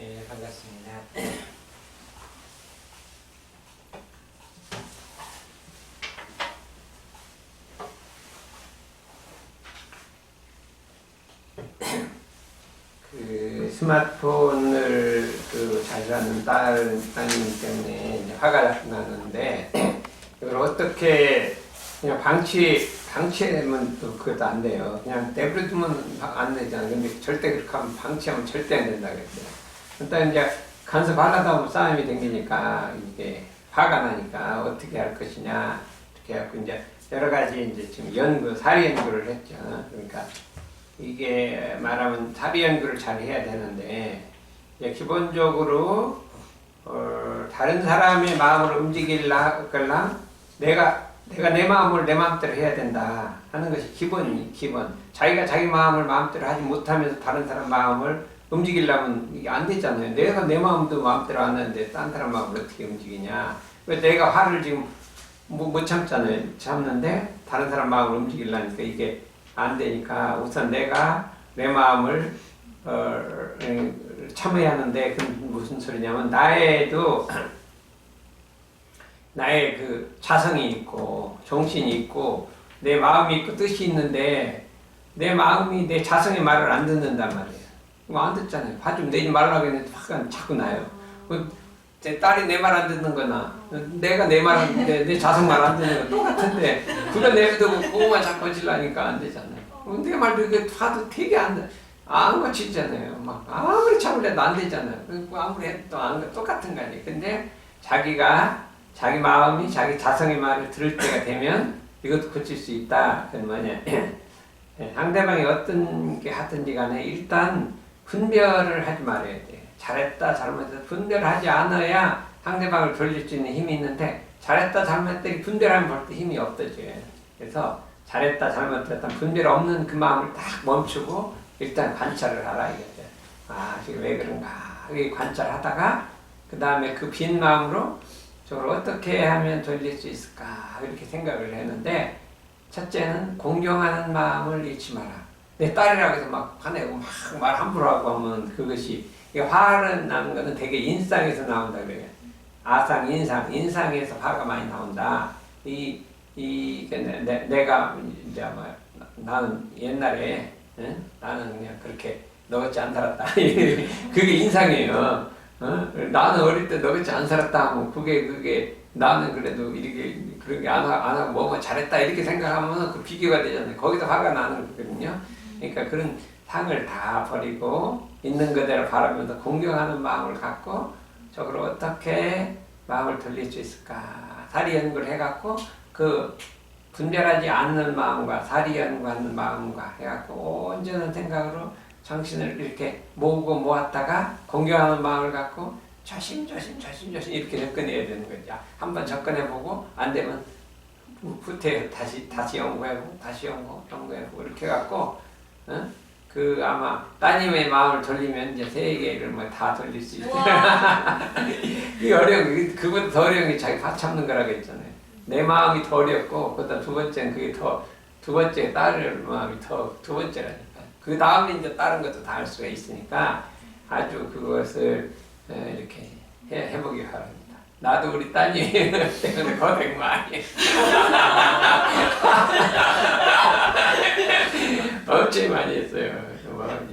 예, 반갑습니다. 그 스마트폰을 그 자주 하는 딸 따님 때문에 화가 나는데 이걸 어떻게 그냥 방치 방치하면 또 그것도 안 돼요. 그냥 내버려두면 안 되잖아요. 근데 절대 그렇게 하면 방치하면 절대 안 된다 그랬어요. 일단 이제 간섭하려다 보면 싸움이 생기니까 이게 화가 나니까 어떻게 할 것이냐 이렇게 해갖고 이제 여러 가지 이제 지금 연구 사리 연구를 했죠. 그러니까 이게 말하면 사리 연구를 잘 해야 되는데 이제 기본적으로 어, 다른 사람의 마음을 움직이려거나 내가 내가 내 마음을 내 마음대로 해야 된다 하는 것이 기본이 기본. 자기가 자기 마음을 마음대로 하지 못하면서 다른 사람 마음을 움직이려면 이게 안 되잖아요. 내가 내 마음도 마음대로 안 하는데 딴 사람 마음을 어떻게 움직이냐. 왜 내가 화를 지금 뭐, 못 참잖아요. 참는데 다른 사람 마음을 움직이려니까 이게 안 되니까 우선 내가 내 마음을 어, 에, 참아야 하는데 그 무슨 소리냐면 나에도 나의 그 자성이 있고 정신이 있고 내 마음이 있고 뜻이 있는데 내 마음이 내 자성의 말을 안 듣는단 말이에요. 뭐안 듣잖아요. 화좀 내지 말라고 했는데 화가 자꾸 나요. 그, 제 딸이 내 말 안 듣는 거나 내가 내 말 안 듣는데 내 자성 말안 듣는 거 똑같은데 그거 내비두고 그거만 자꾸 질라니까 안 되잖아요. 어, 내 말도 이게 화도 되게 안 돼. 안 고치잖아요. 막 아무리 참으려도 안 되잖아요. 그 아무리 해도 안 똑같은 거 아니에요. 근데 자기가 자기 마음이 자기 자성의 말을 들을 때가 되면 이것도 고칠 수 있다. 그건 뭐냐. 상대방이 어떤 게 하든지 간에 일단 분별을 하지 말아야 돼. 잘했다, 잘못했다. 분별하지 않아야 상대방을 돌릴 수 있는 힘이 있는데 잘했다, 잘못했다 이 분별하면 벌써 힘이 없어져요. 그래서 잘했다, 잘못했다 분별 없는 그 마음을 딱 멈추고 일단 관찰을 하라 이거죠. 아, 지금 왜 그런가? 이 관찰하다가 그 다음에 그 빈 마음으로 저걸 어떻게 하면 돌릴 수 있을까 이렇게 생각을 했는데 첫째는 공경하는 마음을 잃지 마라. 내 딸이라고 해서 막 화내고 막 말 함부로 하고 하면 그것이 화를 나는 거는 되게 인상에서 나온다 그래요. 아상, 인상, 인상에서 화가 많이 나온다. 이, 이, 내, 내, 내가 이제 뭐 나는 옛날에 응? 나는 그냥 그렇게 너같이 안 살았다. 그게 인상이에요. 어? 나는 어릴 때 너같이 안 살았다 하면 그게 그게 나는 그래도 이렇게 그런 게안 하고 뭐뭐 잘했다 이렇게 생각하면 그 비교가 되잖아요. 거기서 화가 나는 거거든요. 그러니까 그런 상을 다 버리고 있는 그대로 바라면서 공경하는 마음을 갖고 저걸 어떻게 마음을 돌릴 수 있을까 사리 연구를 해갖고 그 분별하지 않는 마음과 사리 연구하는 마음과 해갖고 온전한 생각으로 정신을 이렇게 모으고 모았다가 공경하는 마음을 갖고 조심조심 조심조심 이렇게 접근해야 되는 거죠. 한번 접근해보고 안 되면 후퇴 다시 다시 연구해보고 다시 연구 연구해보고 이렇게 해갖고 어? 그 아마 따님의 마음을 돌리면 이제 세계를 뭐 다 돌릴 수 있어요. 이 어려운 게 그보다 더 어려운 게 자기 화 참는 거라고 했잖아요. 내 마음이 더 어렵고 그다음 두 번째는 그게 더 두 번째 딸의 마음이 더 두 번째라니까. 그 다음에 이제 다른 것도 다 할 수가 있으니까 아주 그것을 에, 이렇게 해, 해보기 바랍니다. 나도 우리 따님 때문에 고생 많이 엄청 많이 했어요. 정말요.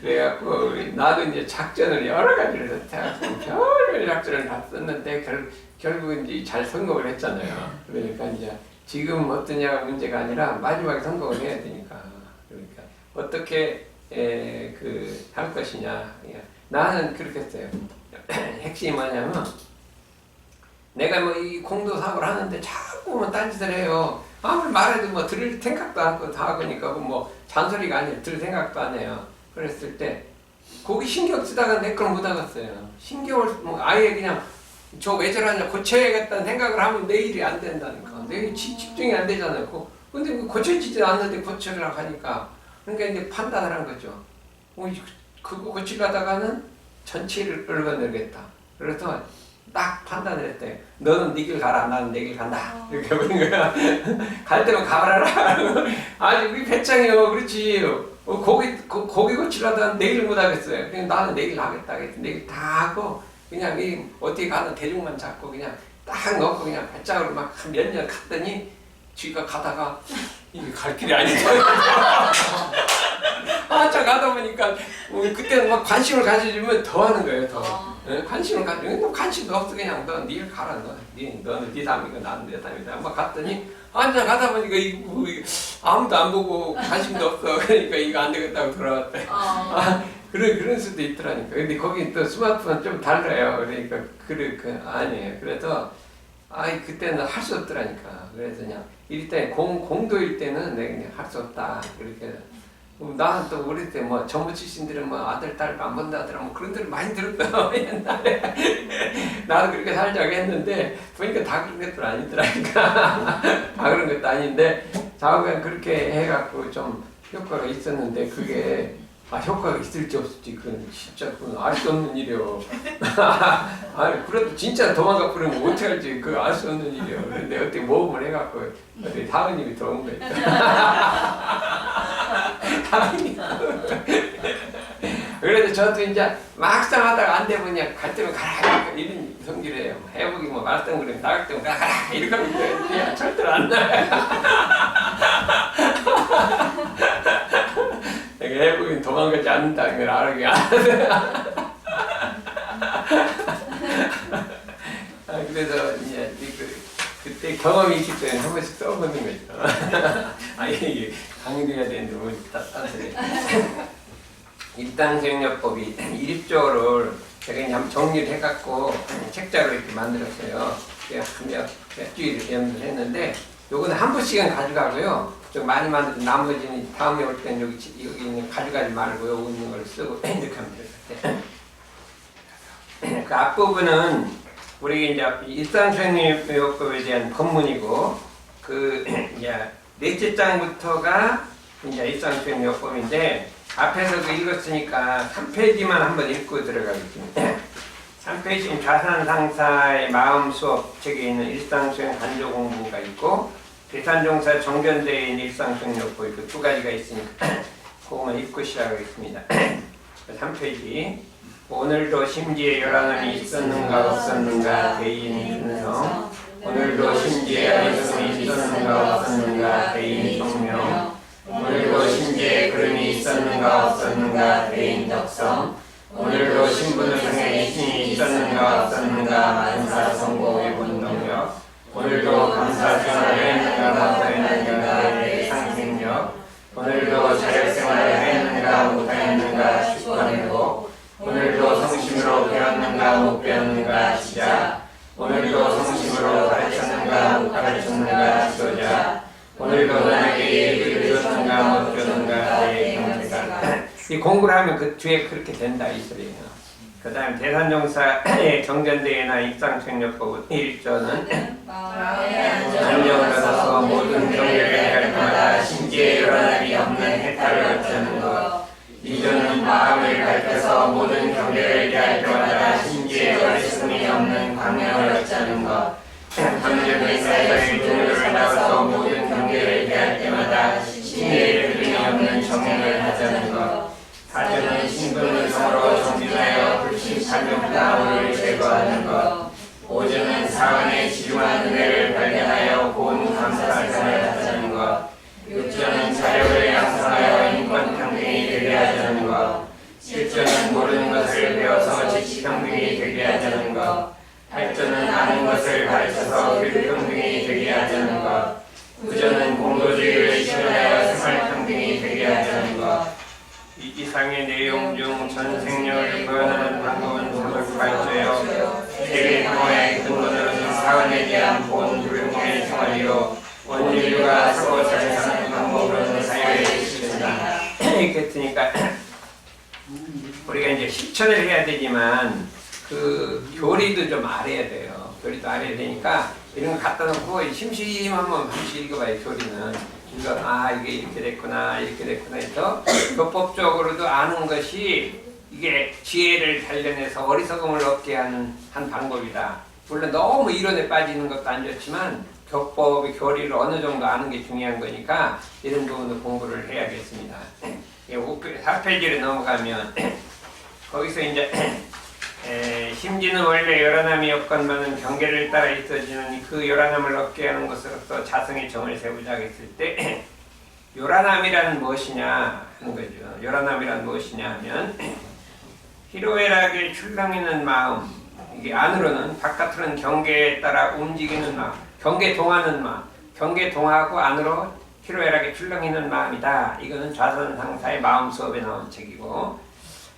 그래갖고 나도 이제 작전을 여러 가지를 해갖고 별별 작전을 다 썼는데 결, 결국 이제 잘 성공을 했잖아요. 그러니까 이제 지금 어떠냐가 문제가 아니라 마지막에 성공을 해야 되니까 그러니까 어떻게 그할 것이냐. 예. 나는 그렇게 했어요. 핵심이 뭐냐면 내가 뭐 이 공도 사고를 하는데 자꾸 뭐 딴짓을 해요. 아무리 말해도 뭐 들을 생각도 않고 다 하니까 뭐 잔소리가 아니라 들을 생각도 안 해요. 그랬을 때 거기 신경 쓰다가 내걸 못 알았어요. 신경을 뭐 아예 그냥 저 왜 저러냐 고쳐야겠다는 생각을 하면 내 일이 안 된다니까. 내일 집- 집중이 안 되잖아요. 그- 근데 그 고쳐지지 않는데 고쳐라고 하니까 그러니까 이제 판단을 한 거죠. 어, 이- 그거 고치려다가는 전체를 끌어내겠다. 그래서 딱 판단을 했대. 너는 네 길 가라. 나는 내 길 간다. 이렇게 해버린 거야. 갈 때면 가버려라. 아니, 우리 배짱이요. 그렇지. 어, 고기 고, 고기 고치려다 내일 못 하겠어요. 그냥 나는 내일 하겠다 했지. 내일 다 하고 그냥 이 어디 가는 대중만 잡고 그냥 딱 넣고 그냥 발짝으로 막 몇 년 갔더니 쥐가 가다가 이게 갈 길이 아니더라고요. 한참 가다 보니까 뭐 그때는 막 관심을 가져주면 더 하는 거예요. 더 어. 예, 관심을 가지고 너 관심도 없어 그냥 너네 가라 너. 네, 너는 네 삶이고 나는 내 삶이다. 한번 갔더니 한참 가다 보니까 이거 뭐, 아무도 안 보고 관심도 없어. 그러니까 이거 안 되겠다고 돌아왔대. 어. 아, 그런 그런 수도 있더라니까. 근데 거기 또 스마트폰 좀 달라요. 그러니까 그래 그 아니에요. 그래서 아이 그때는 할 수 없더라니까. 그래서 그냥 일때 공 공도일 때는 내가 그냥 할수 없다. 그렇게. 또 우리 때 뭐 전부 출신들은 뭐 아들 딸 안 본다더라 뭐 그런 데를 많이 들었어 옛날에 나도 그렇게 살자고 했는데 보니까 다 그런 것들 아니더라니까 다 그런 것도 아닌데 자꾸가 그렇게 해갖고 좀 효과가 있었는데 그게 아 효과가 있을지 없을지 그건 진짜 그건 알 수 없는 일이요. 아니 그래도 진짜 도망가 버리면 어떻게 할지 그거 알수 없는 일이요. 근데 어떻게 모험을 해갖고 어디 사모님이 들어온 거예 요. 사모님. 그래도 저도 이제 막상 하다가 안 되면 그냥 갈 때면 가라 이런 성질을 해요. 해보기 뭐 말썽 그러면 나갈 때면 가라 이렇게 하면 그냥 절대로 안. 내가 해보긴 도망가지 않는다는 걸 알게 아, 그래서 이제 경험이 있기 때문에 한 번씩 써보는 거죠. 아, 이게 강조해야 되는데 뭐 따뜻해. 일당생략법이 일조를 제가 이제 한번 정리를 해갖고 책자로 이렇게 만들었어요. 그냥 몇 주일 연습을 했는데 요거는 한 부씩은 가져가고요. 좀 많이 만들어 나머지는 다음에 올 때는 여기 지- 여기 있는 가져가지 말고 여기 있는 걸 쓰고 이렇게 하면 돼요. 그 앞부분은 우리 이제 일상생활요법에 대한 법문이고 그 이제 넷째 장부터가 이제 일상생활요법인데 앞에서도 읽었으니까 3페이지만 한번 읽고 들어가겠습니다. 3페이지는 자산상사의 마음 수업 책에 있는 일상수행 간조 공부가 있고 대산종사 정견대에 있는 일상수행 요법 이렇게 두 가지가 있으니까 그거만 읽고 시작하겠습니다. 3페이지 오늘도 심지에 열한함이 있었는가 없었는가 대인 분성 오늘도 심지에 아리송이 있었는가 없었는가 대인 성명 오늘도 심지에 그름이 있었는가 없었는가 대인 덕성 오늘도 신분을 통해 신이 있었는가 없었는가 만사 성공의 본동력 오늘도 감사 생활을 했는가 못했는가 내 상생력 오늘도 자력 생활을 했는가 축원회복 오늘도 성심으로 배웠는가 못 배웠는가 지자 오늘도 성심으로 가르쳤는가 못 가르쳤는가 지도자 오늘도 나에게 예를 줬는가 못 줬는가 이 공부를 하면 그 뒤에 그렇게 된다 이 소리예요. 그 다음 대산종사의 경전대회나 입상생력법 1조는 안녕을 얻어서 모든 해갈 때마다 심지에 일어나기 없는 해탈을 얻자는 것. 이조는 마음을 밝혀서 모든 경계를 대할 때마다 심지에 어리석음이 없는 광명을 얻자는 것. 감정의 사이를 등을 살아서 모든 경계를 대할 때마다 심리의 그림이 없는 정행을 하자는 것. 사주는 신분을 성으로 정진하여 불신탄력 나오를 것. 칠조는 모르는 것을 배워서 지식평등이 되게 하자는 것. 팔조는 아는 것을 가르쳐서 교육평등이 되게 하자는 것. 구조는 공도주의를 실현하여 생활평등이 되게 하자는 것. 이 이상의 내용 중 전생력을 표현하는 방법은 도덕 발조요. 세계 평화의 근본으로는 사원에 대한 본 불공의 생활이요. 원인류가 서로 잘 사는 방법으로는 사회의 실천이다. 이렇게 했으니까 우리가 이제 실천을 해야 되지만 그 교리도 좀 알아야 돼요. 교리도 알아야 되니까 이런 거 갖다 놓고 심심하면 잠시 읽어봐요. 교리는 이거 아 이게 이렇게 됐구나 이렇게 됐구나 해서 교법적으로도 아는 것이 이게 지혜를 단련해서 어리석음을 얻게 하는 한 방법이다. 물론 너무 이론에 빠지는 것도 안 좋지만 교법의 교리를 어느 정도 아는 게 중요한 거니까 이런 부분도 공부를 해야겠습니다. 4페이지로 넘어가면 거기서 이제 에, 심지는 원래 요란함이 없건만은 경계를 따라 있어지는 그 요란함을 얻게 하는 것으로서 자성의 정을 세우자 했을 때 요란함이란 무엇이냐 하는 거죠. 요란함이란 무엇이냐 하면 희로애락에 출렁이는 마음 이게 안으로는 바깥으로는 경계에 따라 움직이는 마음 경계 동하는 마음 경계 동하고 안으로 희로애락에 출렁이는 마음이다. 이거는 좌선 상사의 마음 수업에 나온 책이고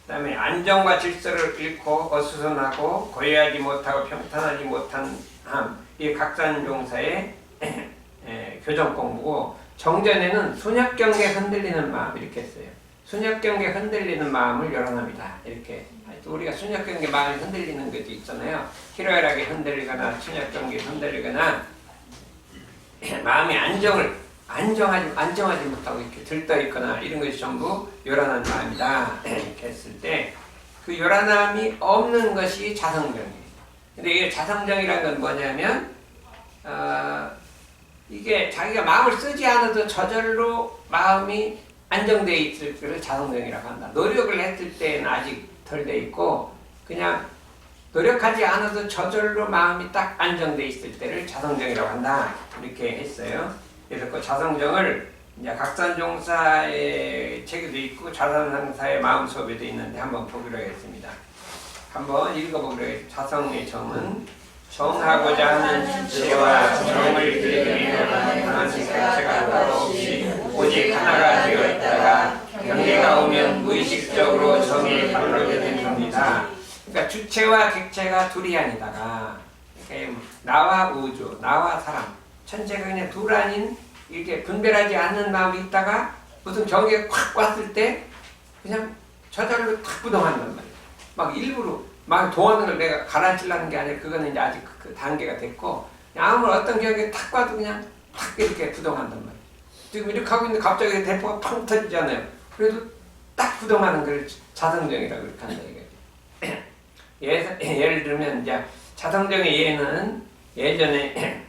그 다음에 안정과 질서를 잃고 어수선하고 고요하지 못하고 평탄하지 못한 함 이게 각산종사의 에, 교정 공부고 정전에는 순약경계 흔들리는 마음 이렇게 했어요. 순약경계 흔들리는 마음을 열어납니다. 이렇게 또 우리가 순약경계 마음이 흔들리는 것도 있잖아요. 희로애락에 흔들리거나 순약경계 흔들리거나 마음의 안정을 안정하지 안정하지 못하고 이렇게 들떠 있거나 이런 것이 전부 요란한 마음이다 이렇게 했을 때 그 요란함이 없는 것이 자성정이에요. 근데 이게 자성정이란 건 뭐냐면 어, 이게 자기가 마음을 쓰지 않아도 저절로 마음이 안정돼 있을 때를 자성정이라고 한다. 노력을 했을 때는 아직 덜 돼 있고 그냥 노력하지 않아도 저절로 마음이 딱 안정돼 있을 때를 자성정이라고 한다. 이렇게 했어요. 그래서 그 자성정을 이제 각산종사의 책에도 있고 자산상사의 마음 수업에도 있는데 한번 보기로 하겠습니다. 한번 읽어보기로 하겠습니다. 자성의 정은 정하고자 하는 지혜와 정을 길들이려 하는 자체가 없이 오직 하나가 되어 있다가 경계가 오면 무의식적으로 정이 발로게 된 겁니다. 그러니까 주체와 객체가 둘이 아니다가 이렇게 나와 우주, 나와 사람, 그냥 둘 아닌 이렇게 분별하지 않는 마음이 있다가 무슨 경계가 확 왔을 때 그냥 저절로 탁 부동한단 말이에요. 막 일부러 막 동하는 걸 내가 가라앉히려는 게 아니라 그거는 이제 아직 그, 그 단계가 됐고 그냥 아무 어떤 경계에 탁 와도 그냥 탁 이렇게 부동한단 말이에요. 지금 이렇게 하고 있는데 갑자기 대포가 팡 터지잖아요. 그래도 딱 부동하는 걸 자성정이라고 이렇게 한다 이거죠. 예, 예를 들면 이제 자성정의 예는 예전에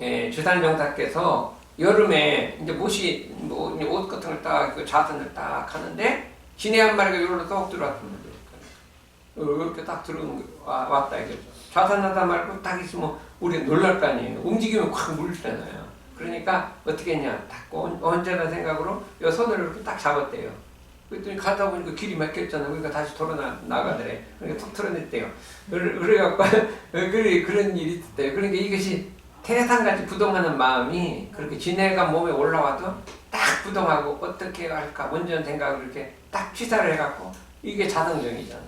예, 주산정사께서 여름에 이제 못이 뭐, 옷 같은 걸 딱, 그 자선을 딱 하는데 지네 한 마리가 쏙 들어왔단 말이에요. 이렇게 딱 들어오는 거, 와, 왔다 이거죠. 자선하다 말고 딱 있으면 우리 놀랄 거 아니에요. 움직이면 확 물잖아요. 그러니까 어떻게 했냐. 딱 언- 언제나 생각으로 요 손을 이렇게 딱 잡았대요. 그랬더니 가다 보니까 길이 막혔잖아. 그러니까 다시 돌아 나, 나가더래. 그러니까 툭 털어냈대요. 그래- 그래갖고, 그래, 그런 일이 있었대요. 그러니까 이것이 태산같이 부동하는 마음이 그렇게 진해가 몸에 올라와도 딱 부동하고 어떻게 할까 원전 생각을 이렇게 딱 취사를 해갖고 이게 자성정이잖아요.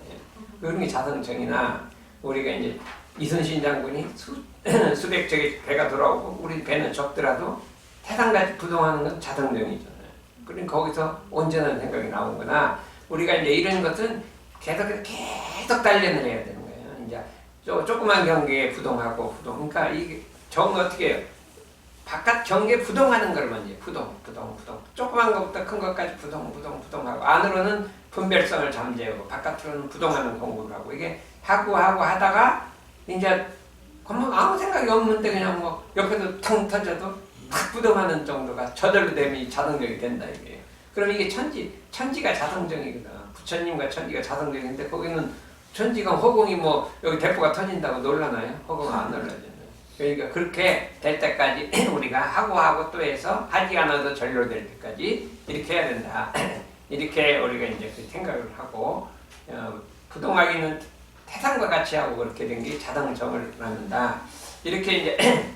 그런 게 자성정이나 우리가 이제 이순신 장군이 수, 수백 척의 배가 돌아오고 우리 배는 적더라도 태산같이 부동하는 건 자성정이잖아요. 그러니까 거기서 온전한 생각이 나오거나 우리가 이제 이런 것은 계속 계속 단련을 해야 되는 거예요. 이제 조, 조그만 경계에 부동하고 부동. 그러니까 이게 정 어떻게 해요? 바깥 경계 부동하는 걸 먼저 부동, 부동, 부동. 조그만 것부터 큰 것까지 부동, 부동, 부동하고 안으로는 분별성을 잠재우고 바깥으로는 부동하는 공부를 하고 이게 하고 하고 하다가 이제 그만 아무 생각이 없는데 그냥 뭐 옆에서 탕 터져도 탁 부동하는 정도가 저절로 되면 이 자동적이 된다 이게요. 그럼 이게 천지, 천지가 자동적이거든. 부처님과 천지가 자동적인데 거기는 천지가 허공이 뭐 여기 대포가 터진다고 놀라나요? 허공 안 놀라잖아요. 그러니까 그렇게 될 때까지 우리가 하고 하고 또 해서 하지 않아도 전료될 때까지 이렇게 해야 된다. 이렇게 우리가 이제 그 생각을 하고 어, 부동하기는 태산과 같이 하고 그렇게 된 게 자동정을 낳는다. 이렇게 이제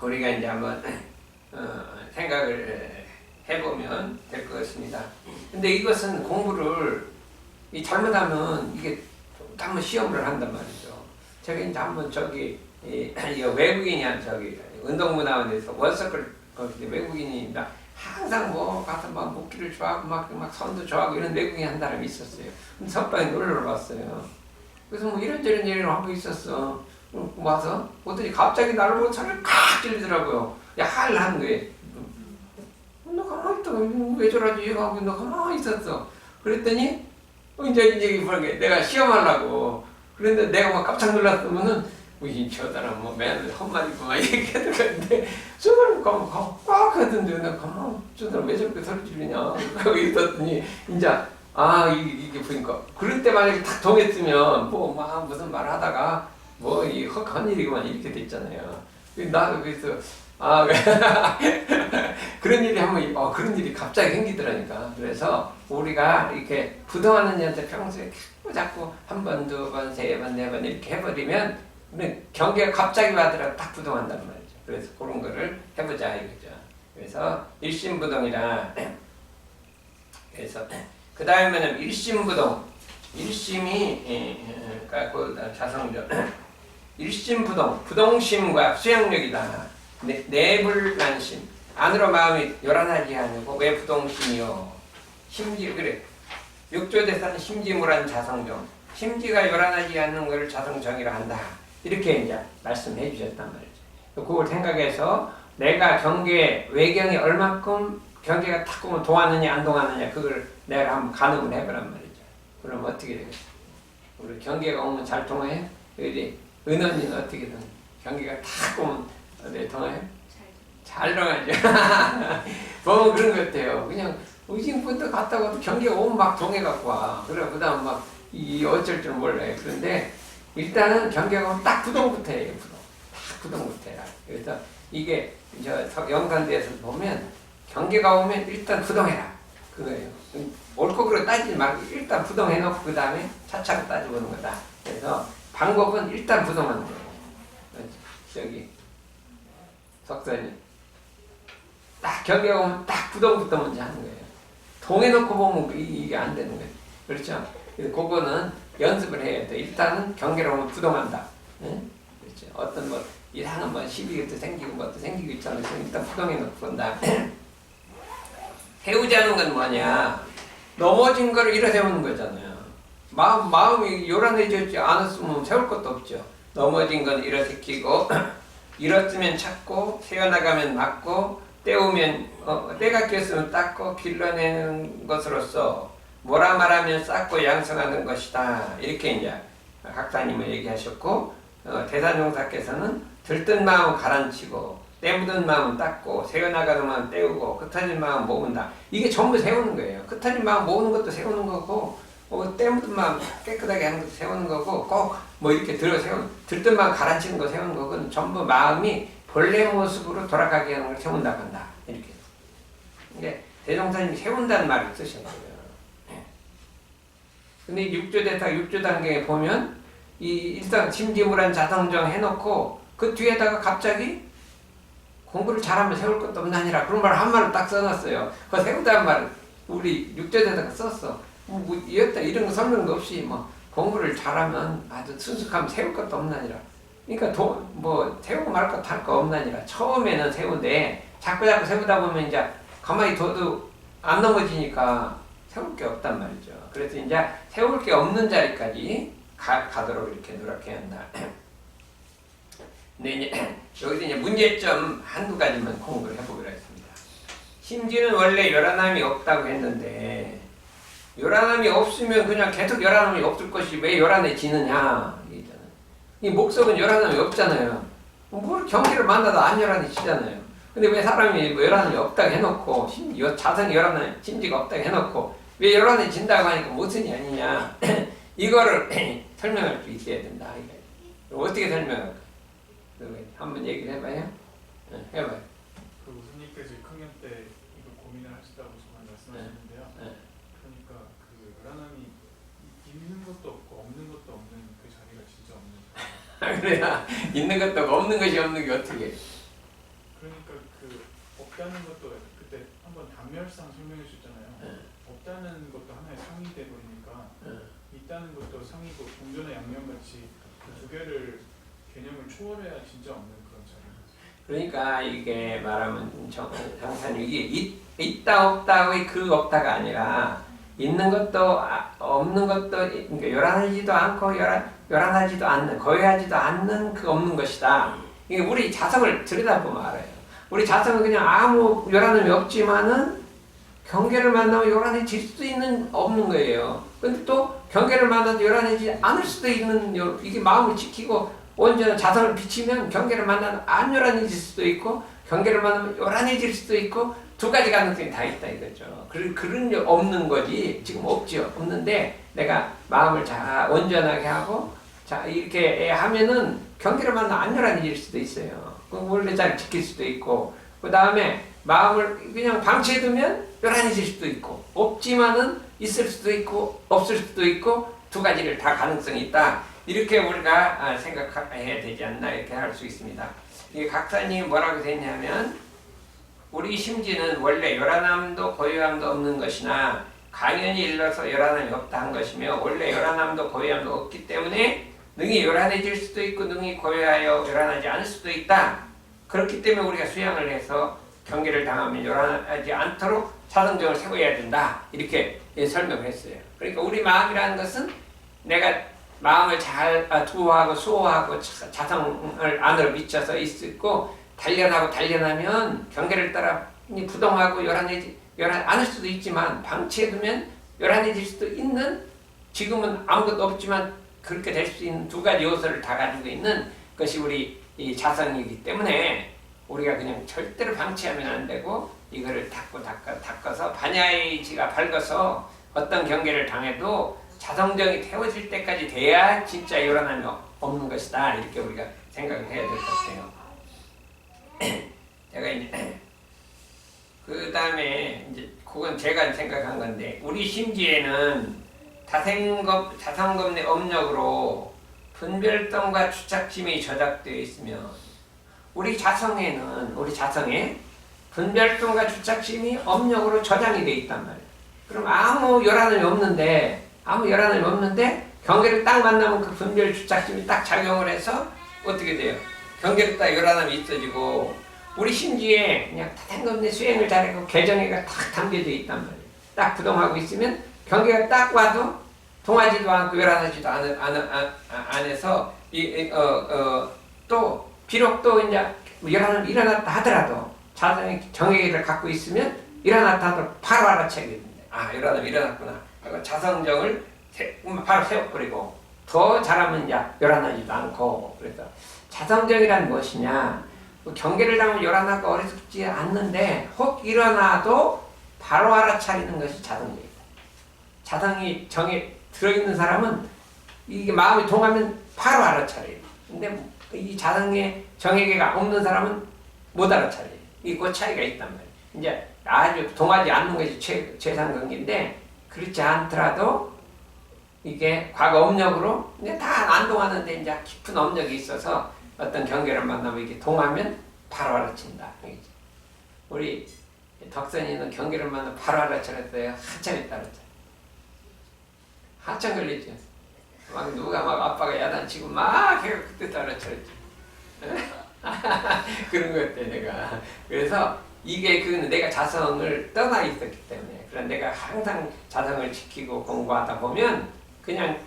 우리가 이제 한번 어, 생각을 해보면 될 것 같습니다. 근데 이것은 공부를 이 잘못하면 이게 한번 시험을 한단 말이죠. 제가 이제 한번 저기 이, 이 외국인이 한 저기 운동문화원에서 원서클 거기 외국인이 막 항상 뭐 가서 막 먹기를 좋아하고 막, 막 선도 좋아하고 이런 외국인 한 사람이 있었어요. 선방에 놀러 왔어요. 그래서 뭐 이런저런 얘기를 하고 있었어. 어, 와서 보더니 갑자기 나를 보고 차를 칵 찔리더라고요. 야, 할 하는 거예요. 너 가만히 있다가 왜 저러지? 얘가 하고 너 가만히 있었어. 그랬더니 어, 이제 이제 이게 내가 시험하려고 그런데 내가 막 깜짝 놀랐으면은 저 사람 뭐 맨날 헛말이고 막 이렇게 들었는데 저 사람 가면 꽉 하던데 내가 가만 저 사람 왜 저렇게 소리 지르냐? 거기 있었더니 이제 아 이게, 이게 보니까 그럴 때 만약에 딱 정했으면 뭐 막 무슨 말 하다가 뭐 이 헛한 일이구만 이렇게 됐잖아요. 나 그래서 아 그런 일이 한번 어, 그런 일이 갑자기 생기더라니까. 그래서 우리가 이렇게 부동하는 애한테 평소에 자꾸 한 번, 두 번, 세 번, 네 번 이렇게 해버리면 근데 경계가 갑자기 와더라도 딱 부동한단 말이죠. 그래서 그런 거를 해보자 이거죠. 그래서 일심부동이라 그래서 그 다음에는 일심부동. 일심이 예, 예, 그러니까 그 자성조. 일심부동. 부동심과 수양력이다. 네, 내불난심. 안으로 마음이 요란하지 아니고 왜 부동심이요? 심지 그래. 육조대사는 심지무란 자성정 심지가 요란하지 않는 것을 자성정이라 한다 이렇게 이제 말씀해 주셨단 말이죠. 그걸 생각해서 내가 경계 외경이 얼마큼 경계가 탁 보면 동하느냐 안 동하느냐 그걸 내가 한번 가늠을 해보란 말이죠. 그럼 어떻게 되겠어 우리 경계가 오면 잘 통해? 여기 은원이는 어떻게든 경계가 탁 오면 어디 통해? 잘 통하죠 뭐 그런 것 같아요. 그냥 의심부터 갔다가 경계가 오면 막 동해갖고 와. 그래, 그 다음 막, 이 어쩔 줄 몰라요. 그런데, 일단은 오면 딱 부동부터 해요, 부동. 딱 부동부터 해요. 그래서 이게, 저, 서- 영산대에서 보면, 경계가 오면 일단 부동해라. 그거예요. 옳고 그르고 따지지 말고, 일단 부동해놓고, 그 다음에 차차로 따져보는 거다. 그래서, 방법은 일단 부동하는 거예요. 저기, 석선이. 딱 경계가 오면 딱 부동부터 먼저 하는 거예요. 동해놓고 보면 이- 이게 안 되는 거예요. 그렇죠? 그거는 연습을 해야 돼. 일단은 경계로 오면 부동한다. 응? 그렇죠? 어떤 뭐 이상한 뭐 시비가 생기고 뭐또 생기고 있잖아. 일단 부동해 놓고 본 다음에 해우자는 건 뭐냐? 넘어진 거를 일어세우는 거잖아요. 마음, 마음이 요란해지지 않았으면 세울 것도 없죠. 넘어진 건 일어세키고 일었으면 찾고 세어나가면 맞고 때우면 어, 때가 꼈으면 닦고 길러내는 것으로서 뭐라 말하면 쌓고 양성하는 것이다 이렇게 이제 학사님은 얘기하셨고 어, 대사종사께서는 들뜬 마음 가라앉히고 때 묻은 마음 닦고 세어나가는 마음 때우고 흩어진 마음 모은다 이게 전부 세우는 거예요 흩어진 마음 모으는 것도 세우는 거고 어, 때 묻은 마음 깨끗하게 하는 것도 세우는 거고 꼭 뭐 이렇게 들어 세우는 들뜬 마음 가라앉히는 거 세우는 거는 전부 마음이 본래 모습으로 돌아가게 하는 걸 세운다고 한다. 이렇게. 이게 대종사님이 세운다는 말을 쓰신 거예요. 예. 근데 육조 대타 육조 단계에 보면 이 일단 심지물한 자성정 해놓고 그 뒤에다가 갑자기 공부를 잘하면 세울 것도 없나니라 그런 말한 말을 딱 써놨어요. 그 세우다는 말을 우리 육조 대타가 썼어. 뭐, 뭐 이었다 이런 거 설명도 없이 뭐 공부를 잘하면 아주 순숙하면 세울 것도 없나니라. 그러니까 도, 뭐 세우고 말 것 할 거 없나니라 처음에는 세우되 자꾸 자꾸 세우다 보면 이제 가만히 둬도 안 넘어지니까 세울 게 없단 말이죠. 그래서 이제 세울 게 없는 자리까지 가, 가도록 이렇게 노력해야 한다. 이제 여기서 이제 문제점 한두 가지만 공부를 해보기로 했습니다. 심지는 원래 요란함이 없다고 했는데 요란함이 없으면 그냥 계속 요란함이 없을 것이 왜 이잖아요. 이 목석은 요란함이 없잖아요. 뭘 경기를 만나도 안 요란해지잖아요. 근데 왜 사람이 뭐 요란함이 없다고 해놓고 자성이 요란함 심지가 없다고 해놓고 왜 요란해진다고 하니까 무슨 이 아니냐 이거를 설명할 수 있어야 된다. 어떻게 설명할까? 한번 얘기를 해봐요. 응, 해봐요. 그 우수님께서 6학년 때 이거 고민을 하시다고 정말 말씀하셨는데요. 네. 그러니까 그 요란함이 있는 것도 없고 없는 것도 없는 그 자리가 진짜 없는. 그래야 있는 것도 없고 없는 것이 없는 게 어떻게? 그러니까 그 없다는 것도 그때 한번 단멸상 설명해. 네. 없다는 것도 하나의 상이 돼 버리니까 응. 있다는 것도 상이고 동전의 양면같이 그두 개를 개념을 초월해야 진짜 없는 그런 자리. 그러니까 이게 말하면 정상 이게 있, 있다 없다의 그 없다가 아니라 있는 것도 아- 없는 것도 그러니까 요란하지도 않고 요란 요란하지도 않는 거해하지도 않는 그 없는 것이다. 이게 우리 자성을 들여다보면 알아요. 우리 자성은 그냥 아무 요란함이 없지만은 경계를 만나면 요란해질 수 있는 없는 거예요. 근데 또 경계를 만나도 요란해지지 않을 수도 있는 요- 이게 마음을 지키고 온전한 자성을 비치면 경계를 만나면 안 요란해질 수도 있고 경계를 만나면 요란해질 수도 있고 두 가지 가능성이 다 있다 이거죠. 그, 그런 게 없는 거지 지금 없죠. 없는데 내가 마음을 자 온전하게 하고 자 이렇게 하면은 경계를 만나면 안 요란해질 수도 있어요. 그 원래 잘 지킬 수도 있고 그 다음에 마음을 그냥 방치해두면 요란해질 수도 있고 없지만은 있을 수도 있고 없을 수도 있고 두 가지를 다 가능성이 있다. 이렇게 우리가 아, 생각해야 되지 않나 이렇게 할 수 있습니다. 이 각사님이 뭐라고 했냐면 우리 심지는 원래 요란함도 고요함도 없는 것이나 강연히 일러서 요란함이 없다 한 것이며 원래 요란함도 고요함도 없기 때문에 능히 요란해질 수도 있고 능히 고요하여 요란하지 않을 수도 있다. 그렇기 때문에 우리가 수양을 해서 경계를 당하면 요란하지 않도록 사성정을 세워야 된다. 이렇게 예, 설명을 했어요. 그러니까 우리 마음이라는 것은 내가 마음을 잘 아, 두어하고 수호하고 자- 자성을 안으로 미쳐서 있고 단련하고 단련하면 경계를 따라 이 부동하고 요란해지 요란 않을 수도 있지만 방치해두면 요란해질 수도 있는 지금은 아무것도 없지만 그렇게 될 수 있는 두 가지 요소를 다 가지고 있는 것이 우리 이 자성이기 때문에 우리가 그냥 절대로 방치하면 안 되고 이거를 닦고 닦아, 닦아서 반야의 지가 밝아서 어떤 경계를 당해도 자성정이 태워질 때까지 돼야 진짜 요란함이 없는 것이다 이렇게 우리가 생각을 해야 될 것 같아요. 제가 이제 그 다음에 이제 그건 제가 생각한 건데 우리 심지에는 다생겁 자성겁의 업력으로 분별성과 추착심이 저작되어 있으면 우리 자성에는 우리 자성에 분별성과 추착심이 업력으로 저장이 되어 있단 말이에요. 그럼 아무 요란함이 없는데 아무 요란함이 없는데 경계를 딱 만나면 그 분별 추착심이 딱 작용을 해서 어떻게 돼요? 경계를 딱 요란함이 있어지고 우리 심지에 그냥 탱겁네 수행을 잘하고 개정회가 딱 담겨져 있단 말이에요. 딱 부동하고 있으면 경계가 딱 와도 동하지도 않고 요란하지도 않, 않, 않, 안에서 이 어 어 또 비록 또 이제 요란함이 일어났다 하더라도 자성의 정의를 갖고 있으면 일어났다 하더라도 바로 됩니다. 아 요란함이 일어났구나. 하고 자성정을 세- 바로 세워버리고 더 잘하면 이제 요란하지도 않고 그래서 자성정이란 무엇이냐 뭐 경계를 당하면 요란하고 어리석지 않는데 혹 일어나도 바로 알아차리는 것이 자성정이다. 자성이 정에 들어있는 사람은 이게 마음이 동하면 바로 알아차려요. 근데 이 자성의 정에게가 없는 사람은 못 알아차려요. 이그 차이가 있단 말이에요. 이제 아주 동하지 않는 것이 최, 최상극인데 그렇지 않더라도 이게 과거 업력으로 이제 다 안 동하는데 이제 깊은 업력이 있어서 어떤 경계를 만나면 이게 동하면 바로 알아챈다. 우리 덕선이는 경계를 만나 바로 알아차렸어요. 한참 있다 알아차. 한참 걸리죠. 막 누가 막 아빠가 야단치고 막 해가 그때 알아차렸지. 그런 것 같아 내가. 그래서 이게 그 내가 자성을 떠나 있었기 때문에 그런 내가 항상 자성을 지키고 공부하다 보면 그냥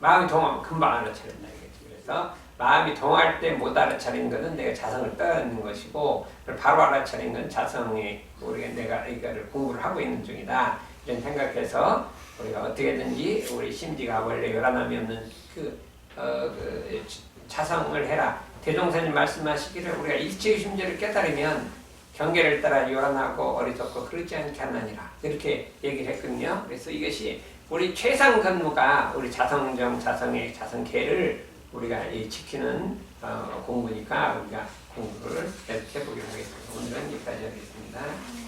마음이 동하면 금방 알아차린다 이거지. 그래서 마음이 동할 때 못 알아차린 것은 내가 자성을 떠는 것이고 바로 알아차린 건 자성이 우리가 내가 이거를 공부를 하고 있는 중이다 이런 생각해서 우리가 어떻게든지 우리 심지가 원래 요란함이 없는 그, 어, 그 자성을 해라 대종사님 말씀하시기를 우리가 일체의 심지를 깨달으면 경계를 따라 요란하고 어리석고 그렇지 않게 하느니라 이렇게 얘기를 했거든요. 그래서 이것이 우리 최상 근무가 우리 자성정, 자성의 자성계를 우리가 이 지키는 어, 공부니까 우리가 공부를 해보기로 하겠습니다. 오늘은 여기까지 하겠습니다.